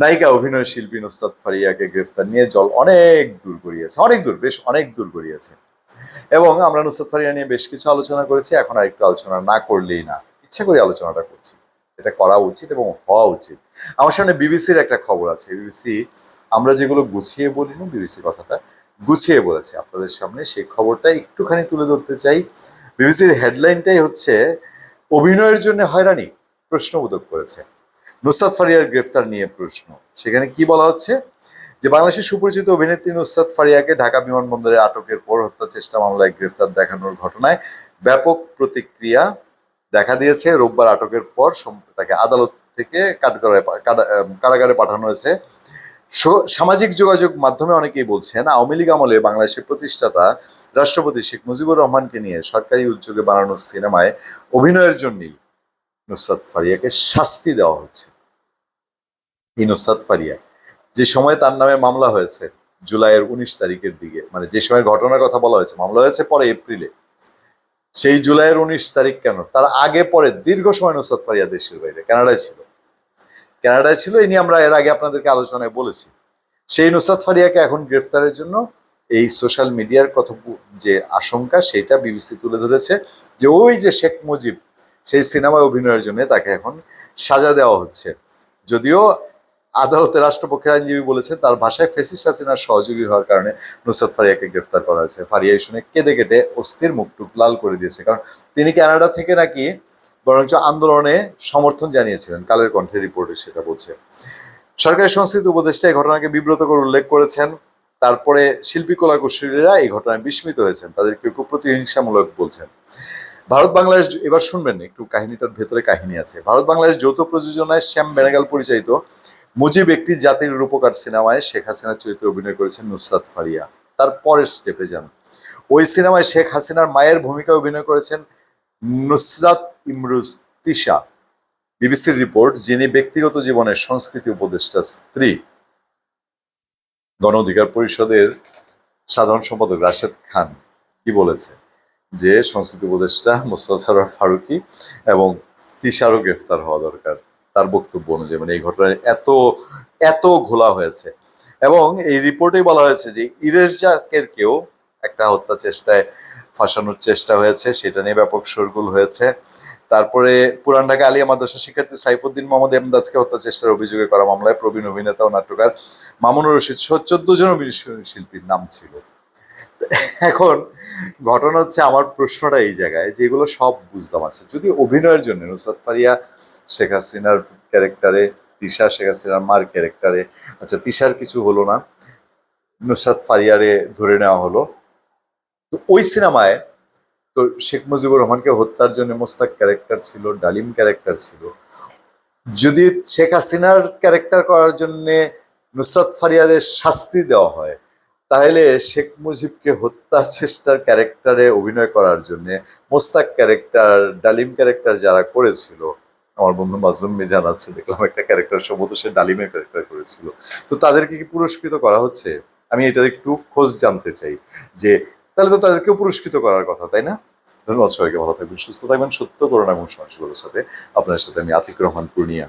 নায়িকা, অভিনয় শিল্পী নুসরাত ফারিয়াকে গ্রেফতার নিয়ে জল অনেক দূর গড়িয়েছে, অনেক দূর, বেশ অনেক দূর গড়িয়েছে। এবং আমরা নুসরাত ফারিয়া নিয়ে বেশ কিছু আলোচনা করেছি, এখন আর একটু আলোচনা না করলেই না। ইচ্ছা করে আলোচনাটা করছি। এটা করা উচিত এবং হওয়া উচিত। আমার সামনে বিবিসির একটা খবর আছে। বিবিসি, আমরা যেগুলো গুছিয়ে বলি না বিবিসি কথাটা গুছিয়ে বলেছে। আপনাদের সামনে সেই খবরটা একটুখানি তুলে ধরতে চাই। বিবিসির হেডলাইনটাই হচ্ছে, অভিনয়ের জন্য হয়রানি প্রশ্নবোধক করেছে। নুসরাত ফারিয়ার গ্রেফতার নিয়ে প্রশ্ন। সেখানে কি বলা হচ্ছে? যে বাংলাদেশের সুপরিচিত অভিনেত্রী নুসরাত ফারিয়াকে ঢাকা বিমানবন্দরে আটকের পর হত্যা চেষ্টা মামলায় গ্রেফতার দেখানোর ঘটনায় ব্যাপক প্রতিক্রিয়া দেখা দিয়েছে। রোববার আটকের পর তাকে আদালত থেকে কাঠগড়ায় কারাগারে পাঠানো হয়েছে। সামাজিক যোগাযোগ মাধ্যমে অনেকেই বলছেন, আওয়ামী লীগ আমলে বাংলাদেশের প্রতিষ্ঠাতা রাষ্ট্রপতি শেখ মুজিবুর রহমানকে নিয়ে সরকারি উদ্যোগে বানানো সিনেমায় অভিনয়ের জন্যই নুসরাত ফারিয়াকে শাস্তি দেওয়া হচ্ছে। এই নুসরাত ফারিয়া। যে সময় তার নামে মামলা হয়েছে, জুলাইয়ের উনিশ তারিখের দিকে মানে যে সময় ঘটনার কথা বলা হয়েছে, মামলা হয়েছে পরে এপ্রিলে। সেই জুলাইয়ের উনিশ তারিখ কেন? তার আগে পরে দীর্ঘ সময় নুসরাত ফারিয়া দেশের বাইরে, কানাডায় ছিল। কানাডায় ছিল এই নিয়ে আমরা এর আগে আপনাদেরকে আলোচনায় বলেছি। সেই নুসরাত ফারিয়াকে এখন গ্রেফতারের জন্য এই সোশ্যাল মিডিয়ার কত যে আশঙ্কা, সেটা বিবিসি তুলে ধরেছে যে ওই যে শেখ মুজিব, সেই সিনেমায় অভিনয়ের জন্য তাকে এখন সাজা দেওয়া হচ্ছে। যদিও আদালতে রাষ্ট্রপক্ষের আইনজীবী বলেছেন, তার ভাষায় ফেসিস হাসিনার সহযোগী হওয়ার কারণে নুসরাত ফারিয়াকে গ্রেফতার করা হয়েছে। ফারিয়া শুনে কেঁদে কেটে অস্থির মুখটুক লাল করে দিয়েছে। কারণ তিনি কানাডা থেকে নাকি বরঞ্চ আন্দোলনে সমর্থন জানিয়েছিলেন। কালের কণ্ঠে রিপোর্টে সেটা বলছে। সরকারি সংস্কৃত উপদেষ্টা এই ঘটনাকে বিব্রত করে উল্লেখ করেছেন। তারপরে শিল্পী কলাকুশলীরা এই ঘটনায় বিস্মিত হয়েছেন। তাদের কেউ কেউ প্রতিহিংসামূলক বলছেন। ভারত বাংলাদেশ এবার শুনবেন একটু কাহিনীটার ভেতরে কাহিনী আছে। ভারত বাংলাদেশ যৌথ প্রযোজনায় শ্যাম বেনাগাল পরিচালিত মুজিব একটি জাতির রূপকার সিনেমায় শেখ হাসিনার চরিত্রে অভিনয় করেছেন নুসরাত ফারিয়া। তার পরের স্টেপে যান। ওই সিনেমায় শেখ হাসিনার মায়ের ভূমিকায় অভিনয় করেছেন নুসরাত ইমরুজ তিশা। বিবিসির রিপোর্ট, যিনি ব্যক্তিগত জীবনের সংস্কৃতি উপদেষ্টা স্ত্রী। গণ অধিকার পরিষদের সাধারণ সম্পাদক রাশেদ খান কি বলেছে? যে সংস্কৃতি উপদেষ্টা মোস্তফা ফারুকি এবং তিশারও গ্রেফতার হওয়া দরকার। তার বক্তব্য অনুযায়ী মানে এই ঘটনায় এত এত ঘোলা হয়েছে। এবং এই রিপোর্টেই বলা হয়েছে যে ইরেশ জাকের কেউ একটা হত্যা চেষ্টায় ফাঁসানোর চেষ্টা হয়েছে, সেটা নিয়ে ব্যাপক শোরগোল হয়েছে। তারপরে পুরান ঢাকা আলিয়া মাদ্রাসা শিক্ষার্থী সাইফুদ্দিন মোহাম্মদ এমদাজকে হত্যা চেষ্টার অভিযোগে করা মামলায় প্রবীণ অভিনেতা ও নাট্যকার মামুনুর রশিদ সহ চোদ্দ জন শিল্পীর নাম ছিল। এখন ঘটনা হচ্ছে, আমার প্রশ্নটা এই জায়গায় যে এগুলো সব বুঝতাম আছে। যদি অভিনয়ের জন্য নুসাদ ফারিয়া শেখ হাসিনার ক্যারেক্টারে, তিশা, শেখ হাসিনার মার ক্যারেক্টারে। আচ্ছা তিশার কিছু হলো না। নুসরাত ফারিয়ারে ধরে নেওয়া হলো। তো ওই সিনেমায় তো শেখ মুজিবুর রহমানকে হত্যার জন্য মোস্তাক ক্যারেক্টার ছিল, ডালিম ক্যারেক্টার ছিল। যদি শেখ হাসিনার ক্যারেক্টার করার জন্যে নুসরাত ফারিয়ারের শাস্তি দেওয়া হয়, তাহলে শেখ মুজিবকে হত্যা চেষ্টার ক্যারেক্টারে অভিনয় করার জন্যে মোস্তাক ক্যারেক্টার, ডালিম ক্যারেক্টার যারা করেছিল আমার বন্ধু মাজলুম মিজান আছে, দেখলাম একটা ক্যারেক্টার সম্ভবত সে ডালিমের ক্যারেক্টার করেছিল। তো তাদেরকে কি পুরস্কৃত করা হচ্ছে? আমি এটার একটু খোঁজ জানতে চাই যে, তাহলে তো তাদেরকেও পুরস্কৃত করার কথা, তাই না? ধন্যবাদ সবাইকে, ভালো থাকবেন, সুস্থ থাকবেন, সত্য করোনা এবং সমাজগুলোর সাথে। আপনার সাথে আমি আতিক রহমান পূর্ণিয়া।